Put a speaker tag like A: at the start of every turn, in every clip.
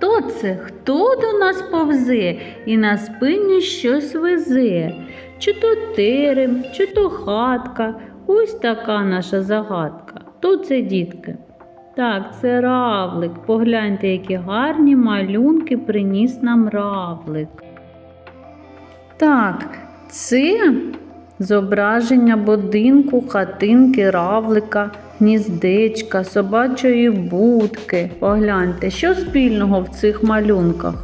A: Хто це? Хто до нас повзе і на спині щось везе? Чи то терем, чи то хатка. Ось така наша загадка. Хто це, дітки? Так, це равлик. Погляньте, які гарні малюнки приніс нам равлик. Так, це зображення будинку, хатинки, равлика, гніздечка, собачої будки. Погляньте, що спільного в цих малюнках?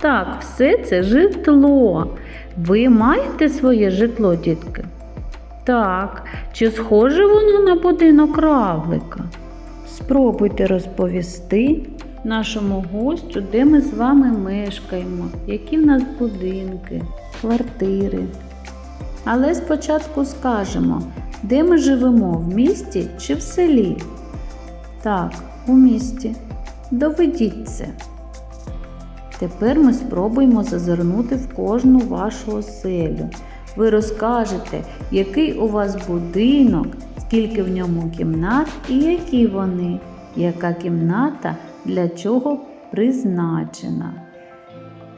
A: Так, все це житло. Ви маєте своє житло, дітки? Так, чи схоже воно на будинок равлика? Спробуйте розповісти нашому гостю, де ми з вами мешкаємо, які в нас будинки, квартири. Але спочатку скажемо, де ми живемо, в місті чи в селі? Так, у місті. Доведіть це. Тепер ми спробуємо зазирнути в кожну вашу оселю. Ви розкажете, який у вас будинок, скільки в ньому кімнат і які вони, яка кімната для чого призначена.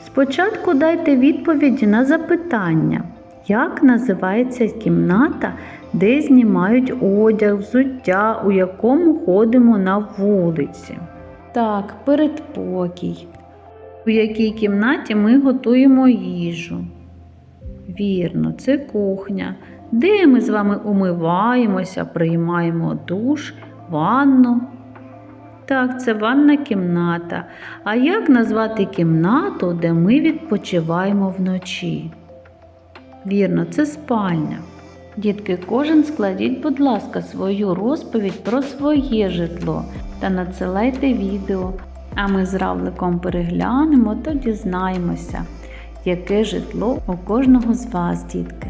A: Спочатку дайте відповіді на запитання, як називається кімната, де знімають одяг, взуття, у якому ходимо на вулиці. Так, передпокій. У якій кімнаті ми готуємо їжу. Вірно, це кухня, де ми з вами умиваємося, приймаємо душ, ванну. Так, це ванна кімната. А як назвати кімнату, де ми відпочиваємо вночі? Вірно, це спальня. Дітки, кожен складіть, будь ласка, свою розповідь про своє житло та надсилайте відео. А ми з равликом переглянемо та дізнаємося, яке житло у кожного з вас, дітки.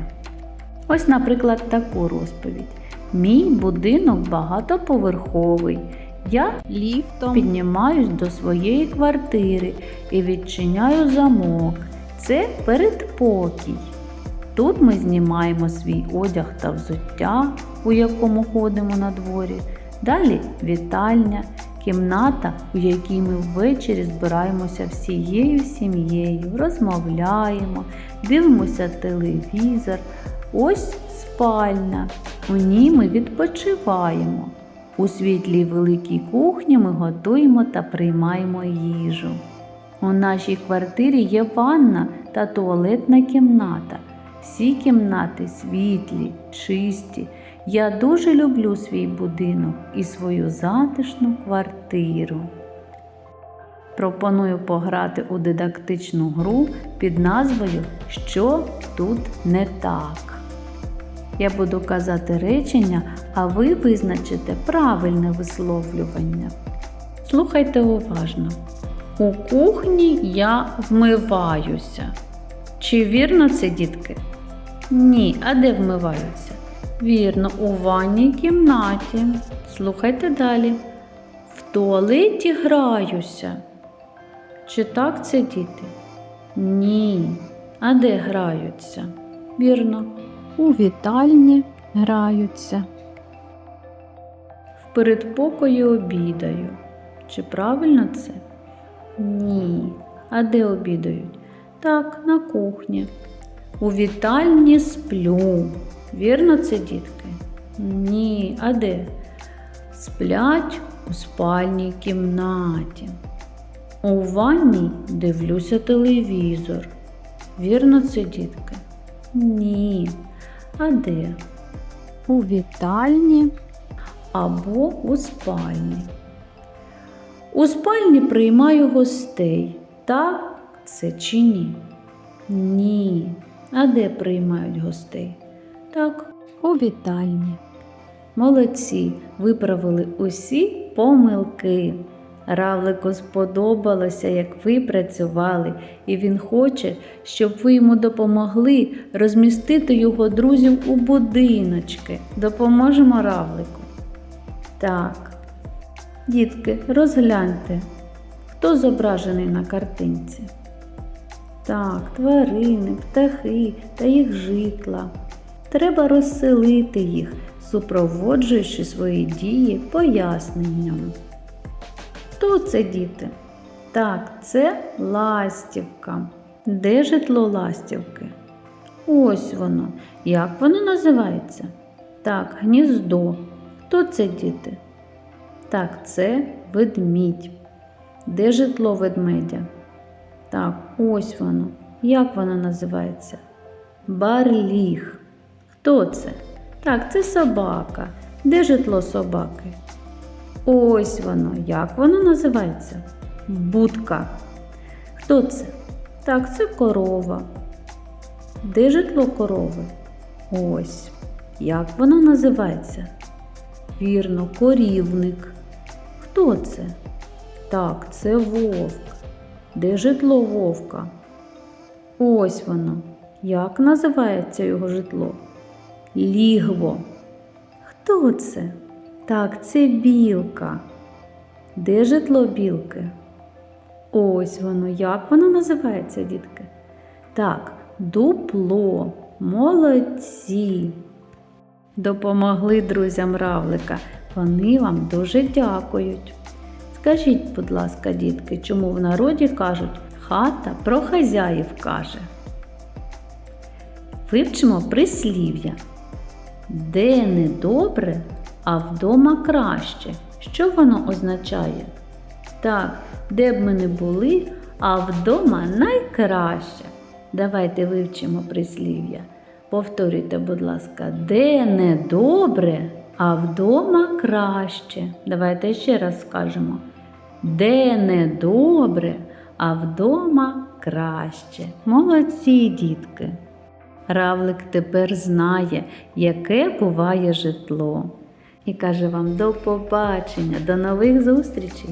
A: Ось, наприклад, таку розповідь. Мій будинок багатоповерховий. Я
B: ліфтом,
A: піднімаюсь до своєї квартири і відчиняю замок. Це передпокій. Тут ми знімаємо свій одяг та взуття, у якому ходимо на дворі. Далі вітальня, кімната, у якій ми ввечері збираємося всією сім'єю, розмовляємо, дивимося телевізор. Ось спальня. У ній ми відпочиваємо. У світлій великій кухні ми готуємо та приймаємо їжу. У нашій квартирі є ванна та туалетна кімната. Всі кімнати світлі, чисті. Я дуже люблю свій будинок і свою затишну квартиру. Пропоную пограти у дидактичну гру під назвою Що тут не так. Я буду казати речення, а ви визначите правильне висловлювання. Слухайте уважно. У кухні я вмиваюся. Чи вірно це, дітки? Ні, а де вмиваються? Вірно, у ванній кімнаті. Слухайте далі. В туалеті граюся. Чи так це діти? Ні. А де граються? Вірно,
B: у вітальні граються,
A: в передпокої обідаю. Чи правильно це? Ні. А де обідають? Так, на кухні. У вітальні сплю. Вірно це, дітки? Ні. А де? Сплять у спальній кімнаті. У ванній дивлюся телевізор. Вірно це, дітки? Ні. А де?
B: у вітальні,
A: Або у спальні. У спальні приймаю гостей. Так це чи ні? Ні. А де приймають гостей? Так,
B: у вітальні,
A: молодці, виправили усі помилки. Равлику сподобалося, як ви працювали, і він хоче, щоб ви йому допомогли розмістити його друзів у будиночки. Допоможемо равлику. Так. Дітки, розгляньте, хто зображений на картинці. Так, тварини, птахи та їх житла. Треба розселити їх, супроводжуючи свої дії поясненням. Хто це діти? Так, це ластівка. Де житло ластівки? Ось воно. Як воно називається? Так, гніздо. Хто це діти? Так, це ведмідь. Де житло ведмедя? Так, ось воно. Як воно називається? Барліг. Хто це? Так, це собака. Де житло собаки? Ось воно. Як воно називається? Будка. Хто це? Так, це корова. Де житло корови? Ось. Як воно називається? Вірно, корівник. Хто це? Так, це вовк. Де житло вовка? Ось воно. Як називається його житло? Лігво. Хто це? Так, це білка. Де житло білки? Ось воно. Як воно називається, дітки? Так, дупло. Молодці. Допомогли друзям равлика. Вони вам дуже дякують. Скажіть, будь ласка, дітки, чому в народі кажуть хата про хазяїв каже? Вивчимо прислів'я. Де не добре, а вдома краще. Що воно означає? Так, де б ми не були, а вдома найкраще. Давайте вивчимо прислів'я. Повторюйте, будь ласка, де не добре, а вдома краще. Давайте ще раз скажемо. Де не добре, а вдома краще. Молодці, дітки. Равлик тепер знає, яке буває житло. І каже вам до побачення, до нових зустрічей!